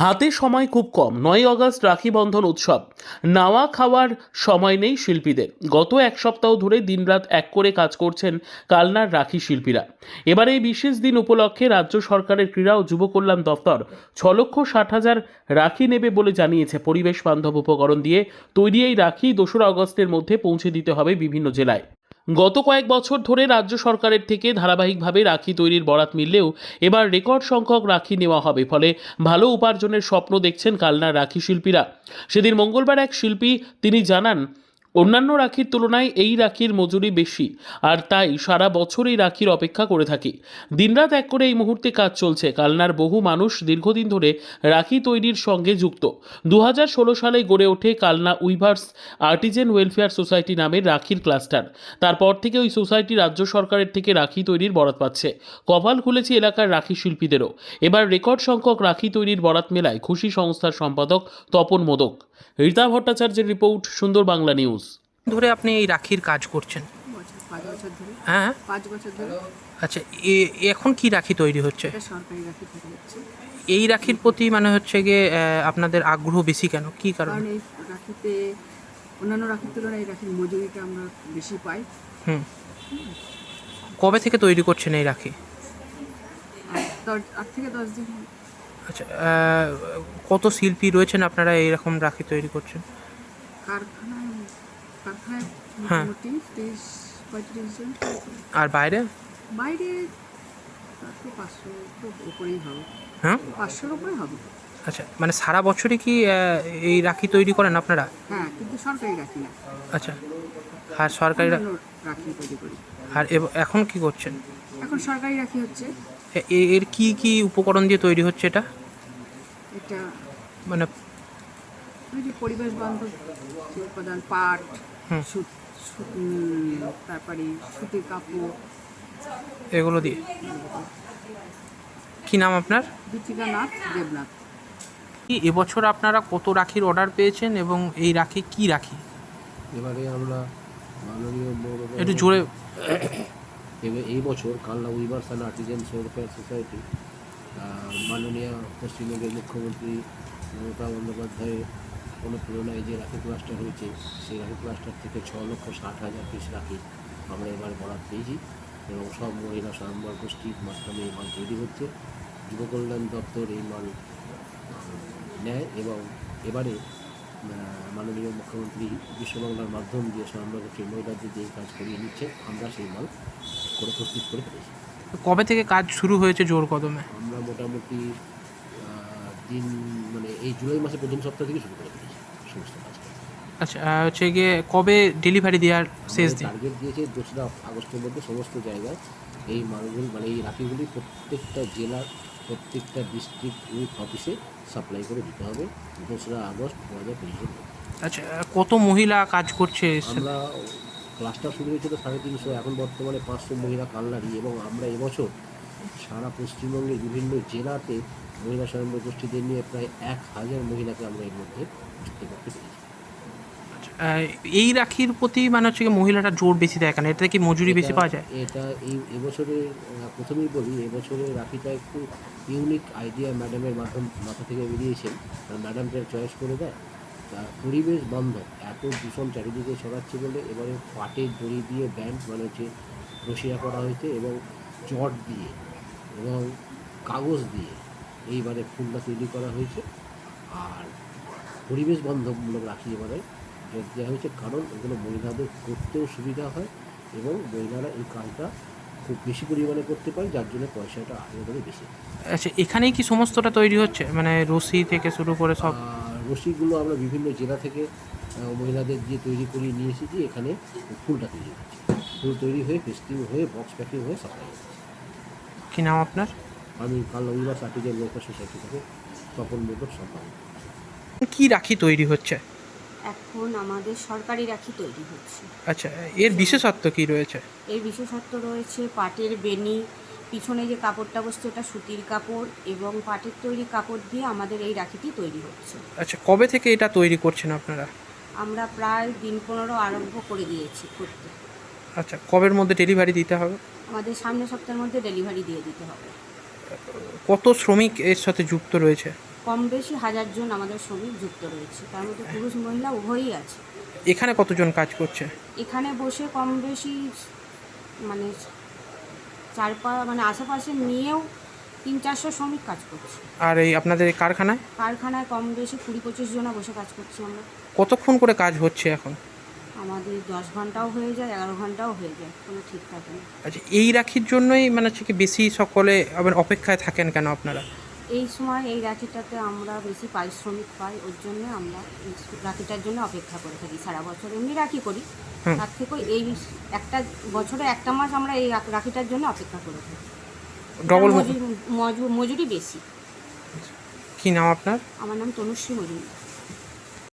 হাতে সময় খুব কম। নয় অগস্ট রাখি বন্ধন উৎসব। নাওয়া খাওয়ার সময় নেই শিল্পীদের। গত এক সপ্তাহ ধরে দিনরাত এক করে কাজ করছেন কালনার রাখি শিল্পীরা। এবার এই বিশেষ দিন উপলক্ষে রাজ্য সরকারের ক্রীড়া ও যুব কল্যাণ দপ্তর ছ লক্ষ ষাট হাজার রাখি নেবে বলে জানিয়েছে পরিবেশ বান্ধব উপকরণ দিয়ে তৈরি এই রাখি দোসরা অগস্টের মধ্যে পৌঁছে দিতে হবে বিভিন্ন জেলায়। গত কয়েক বছর ধরে রাজ্য সরকারের থেকে ধারাবাহিকভাবে রাখি তৈরির বরাত মিললেও এবার রেকর্ড সংখ্যক রাখি নেওয়া হবে, ফলে ভালো উপার্জনের স্বপ্ন দেখছেন কালনার রাখি শিল্পীরা। সেদিন মঙ্গলবার এক শিল্পী, তিনি জানান অন্যান্য রাখির তুলনায় এই রাখির মজুরি বেশি, আর তাই সারা বছর এই রাখির অপেক্ষা করে থাকি। দিনরাত এক করে এই মুহূর্তে কাজ চলছে। কালনার বহু মানুষ দীর্ঘদিন ধরে রাখি তৈরির সঙ্গে যুক্ত। দু হাজার ষোলো সালে গড়ে ওঠে Kalna weavers artisan welfare society নামের রাখির ক্লাস্টার। তারপর থেকে ওই সোসাইটি রাজ্য সরকারের থেকে রাখি তৈরির বরাত পাচ্ছে। কপাল খুলেছে এলাকার রাখি শিল্পীদেরও। এবার রেকর্ড সংখ্যক রাখি তৈরির বরাত মেলায় খুশি সংস্থার সম্পাদক তপন মোদক। রীতা ভট্টাচার্যের রিপোর্ট, সুন্দর বাংলা নিউজ। ধরে আপনি এই রাখির কাজ করছেন? পাঁচ বছর ধরে। হ্যাঁ পাঁচ বছর ধরে। আচ্ছা এখন কি রাখি তৈরি হচ্ছে? সরকারি রাখি থেকে হচ্ছে। এই রাখির প্রতি মানে হচ্ছে গিয়ে আপনাদের আগ্রহ বেশি কেন? কি কারণ? এই রাখিতে অন্যান্য রাখির তুলনায় এই রাখির মজুরিটা আমরা বেশি পাই। হুম। কবে থেকে তৈরি করছেন এই রাখি? আট থেকে দশ দিন। আচ্ছা কত শিল্পী রয়েছেন আপনারা এইরকম রাখি তৈরি করছেন? কারখানায় হ্যাঁ। মোটামুটি তিরিশ পঁয়ত্রিশ জন। আর বাইরে? বাইরে তাতে পাঁচশো উপরেই হবে। হ্যাঁ? পাঁচশোর উপরে হবে। আচ্ছা মানে সারা বছরই কি এই রাখি তৈরি করেন আপনারা? হ্যাঁ কিন্তু সরকারি রাখি না। আচ্ছা আর সরকারি রাখি তৈরি করি। আর এখন কি করছেন? এখন সরকারি রাখি হচ্ছে। এর কি কি উপকরণ দিয়ে তৈরি হচ্ছে এটা? এটা মানে ওই যে পরিবেশ বান্ধব যে উপাদান পাট তারপরে সুতির কাপড়। এগুলো দিয়ে? কি নাম আপনার? দীপিকা নাথ দেবনাথ। কি এবছর আপনারা কত রাখির অর্ডার পেয়েছেন এবং এই রাখি কি রাখি? এবারে আমরা একটু জোরে। এবার এই বছর Kalna weavers and artisans welfare society মাননীয় পশ্চিমবঙ্গের মুখ্যমন্ত্রী মমতা বন্দ্যোপাধ্যায়ের অনুপ্রেরণায় যে রাখি ক্লাস্টার হয়েছে সেই রাখি ক্লাস্টার থেকে ছ লক্ষ ষাট হাজার পিস রাখি আমরা এবার বরাদ পেয়েছি এবং সব মহিলা স্বয়ম্বর গোষ্ঠীর মাধ্যমে এই মাল তৈরি হচ্ছে। যুব কল্যাণ দপ্তর এই মাল নেয় এবং এবারে মাননীয় মুখ্যমন্ত্রী বিশ্ববাংলার মাধ্যম দিয়ে স্বয়ম্বর গোষ্ঠীর মহিলাদের যে কাজ করিয়ে নিচ্ছে আমরা সেই মাল করে প্রস্তুত করে ফেলেছি। কবে থেকে কাজ শুরু হয়েছে জোর কদমে? আমরা মোটামুটি দিন মানে এই জুলাই মাসের প্রথম সপ্তাহ থেকে শুরু করে আচ্ছা হচ্ছে গিয়ে কবে ডেলিভারি দেওয়ার শেষ দিন? টার্গেট দিয়েছে দোসরা আগস্টের মধ্যে সমস্ত জায়গায়। এই মালগুলি মানে এই রাখিগুলি প্রত্যেকটা জেলার প্রত্যেকটা ডিস্ট্রিক্ট উইথ অফিসে সাপ্লাই করে দিতে হবে দোসরা আগস্ট দু হাজার পঁচিশের আচ্ছা কত মহিলা কাজ করছে? আমরা ক্লাসটা শুরু হয়েছিল সাড়ে তিনশো এখন বর্তমানে পাঁচশো মহিলা কালনারি এবং আমরা এবছর সারা পশ্চিমবঙ্গের বিভিন্ন জেলাতে মহিলা স্বয়ম্বর গোষ্ঠীদের নিয়ে প্রায় এক হাজার মহিলাকে আমরা এর মধ্যে যুক্ত করতে পেরেছি। এই রাখির প্রতি মানে হচ্ছে কি মহিলাটা জোর বেশি দেয় কেন? এটাতে কি মজুরি বেশি পাওয়া যায়? এটা এই এবছরে প্রথমেই বলি এবছরে রাখিটা একটু ইউনিক আইডিয়া ম্যাডামের মাধ্যম মাথা থেকে বেরিয়েছেন ম্যাডামটা চয়েস করে দেয় তা পরিবেশ বান্ধব এত দূষণ চারিদিকে ছড়াচ্ছে বলে এবারে পাটের দড়ি দিয়ে ব্যান্ড মানে হচ্ছে রসিয়া করা হয়েছে এবং চট দিয়ে এবং কাগজ দিয়ে এইবারে ফুলটা তৈরি করা হয়েছে। আর পরিবেশ বান্ধবমূলক রাখি এবারে জোর দেওয়া হয়েছে। কারণ এগুলো মহিলাদের করতেও সুবিধা হয় এবং মহিলারা এই কাজটা খুব বেশি পরিমাণে করতে পারে যার জন্য পয়সাটা আগে করে বেশি। আচ্ছা এখানেই কি সমস্তটা তৈরি হচ্ছে? মানে রশি থেকে শুরু করে সব? রশিগুলো আমরা বিভিন্ন জেলা থেকে মহিলাদের দিয়ে তৈরি করিয়ে নিয়ে এসেছি। এখানে ফুলটা তৈরি হচ্ছে। ফুল তৈরি হয়ে ফেস্টিং হয়ে বক্স প্যাকিং হয়ে সাপ্লাই কি নাম আপনার? আমি কাল রবিবার আর্টিজেন ওয়েলফেয়ার সোসাইটি থেকে তপন মোদক সম্পাদক। কি রাখি তৈরি হচ্ছে? এখন আমাদের সরকারি রাখি তৈরি হচ্ছে। আচ্ছা এর বিশেষত্ব কি রয়েছে? এর বিশেষত্ব রয়েছে পাটের বেনি পিছনে যে কাপড়টা বসছে ওটা সুতির কাপড় এবং পাটের তৈরি কাপড় দিয়ে আমাদের এই রাখিটি তৈরি হচ্ছে। আচ্ছা কবে থেকে এটা তৈরি করছেন আপনারা? আমরা প্রায় দিন পনেরো আরম্ভ করে দিয়েছি করতে। আচ্ছা কবের মধ্যে ডেলিভারি দিতে হবে? আমাদের সামনের সপ্তাহের মধ্যে ডেলিভারি দিয়ে দিতে হবে। কত শ্রমিক এর সাথে যুক্ত রয়েছে? কম বেশি হাজার জন আমাদের শ্রমিক যুক্ত রয়েছে। তার মধ্যে পুরুষ মহিলা উভয়ই আছে। এখানে কতজন কাজ করছে? এখানে বসে কম বেশি মানে চার পা মানে আশেপাশে নিয়েও তিন চারশো শ্রমিক কাজ করছে। আর এই আপনাদের এই কারখানায়? কারখানায় কম বেশি কুড়ি পঁচিশ জনা বসে কাজ করছি আমরা। কতক্ষণ করে কাজ হচ্ছে এখন? আমাদের দশ ঘন্টাও হয়ে যায় এগারো ঘন্টাও হয়ে যায় কোনো ঠিক থাকে না। আচ্ছা এই রাখির জন্যই মানে হচ্ছে কি বেশি সকলে আবার অপেক্ষায় থাকেন কেন আপনারা? এই সময় এই রাখিটাতে আমরা বেশি পারিশ্রমিক পাই ওর জন্য আমরা এই রাখিটার জন্য অপেক্ষা করে থাকি। সারা বছর এমনি রাখি করি। তার থেকে এই একটা বছরে একটা মাস আমরা এই রাখিটার জন্য অপেক্ষা করে থাকি। ডবল মজুরি মজুরি বেশি। কি নাম আপনার? আমার নাম তনুশ্রী মজুমদার।